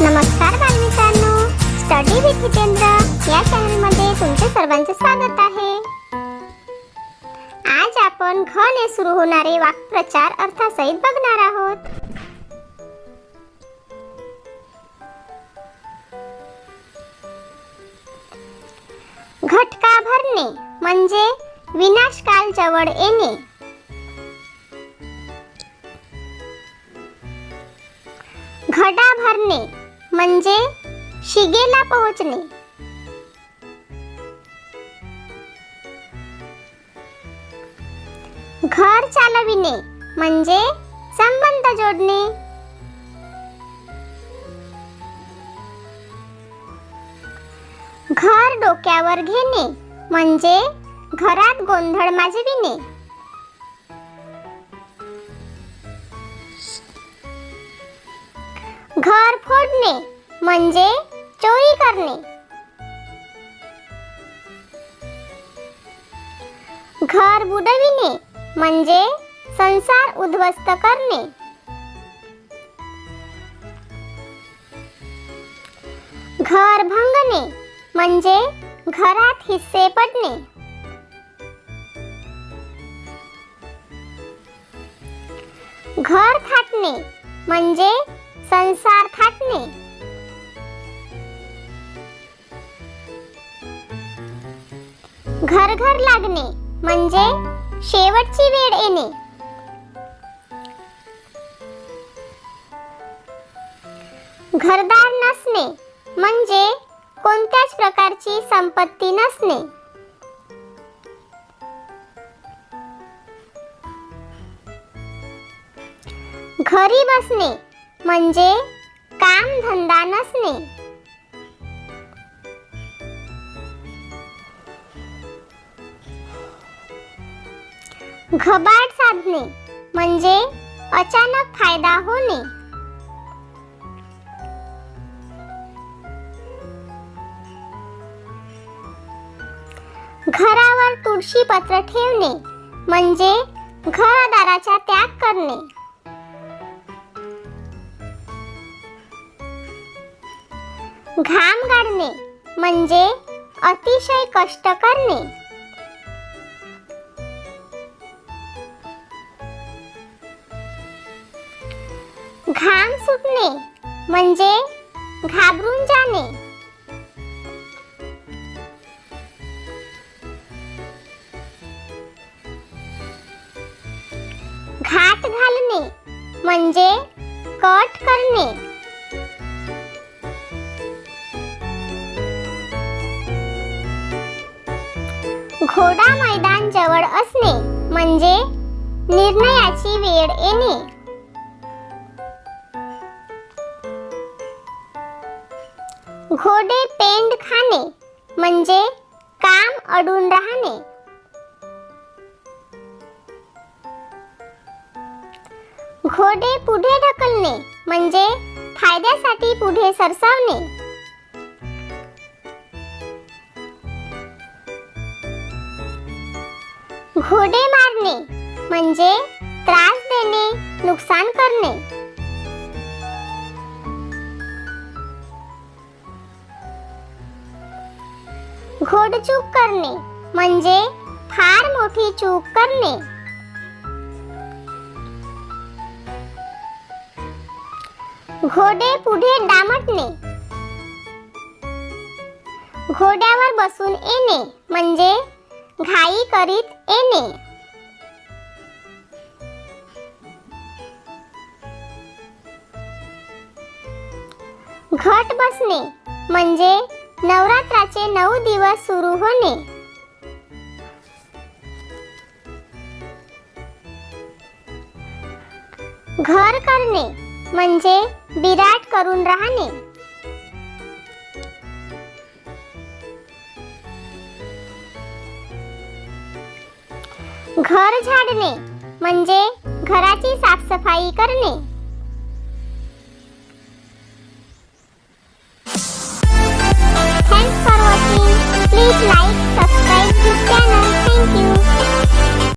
नमस्कार बालमित्रांनो. Study with Hitendra या चॅनलमध्ये तुमचे सर्वांचे स्वागत आहे. आज आपण घ ने सुरू होणारे वाक्प्रचार अर्थासहित बघणार आहोत. घटका भरणे म्हणजे विनाशकाल जवळ येणे. घडा भरणे म्हणजे शिगेला पोहोचणे. घर चालविणे म्हणजे संबंध जोडणे. घर डोक्यावर घेणे म्हणजे घरात गोंधळ माजविणे. घर फोडणे म्हणजे चोरी करणे. घर बुडविणे म्हणजे संसार उद्ध्वस्त करणे. घर भंगणे म्हणजे घरात हिस्से पडणे. घर थाटणे म्हणजे संसार थाटणे. घर घर लागणे म्हणजे शेवटची वेळ येणे. घरदार नसणे म्हणजे कोणत्याच प्रकारची संपत्ती नसणे. घरी बसणे म्हणजे काम धंदा नसणे. घबाड साधणे म्हणजे अचानक फायदा होणे. घरावर तुळशी पत्र ठेवणे म्हणजे घरदाराचा त्याग करणे. घाम गाडणे म्हणजे अतिशय कष्ट करणे. घाम सुटणे म्हणजे घाबरून जाणे. घाट घालणे म्हणजे कट करणे. घोडा मैदान जवळ असणे म्हणजे निर्णयाची वेळ येणे. घोडे पेंड खाणे म्हणजे काम अडून राहणे. घोडे पुढे ढकलणे म्हणजे फायद्यासाठी पुढे सरसावणे. घोडे मारणे म्हणजे त्रास देणे नुकसान करणे. घोडचूक करणे म्हणजे फार मोठी चूक करणे. घोडे पुढे डामटणे. घोड्यावर बसून येणे म्हणजे घाई करीत येणे घट बसणे म्हणजे नवरात्राचे नऊ दिवस सुरू होणे. घर करणे म्हणजे विराट करून राहणे. घर झाडणे म्हणजे घराची साफसफाई करणे.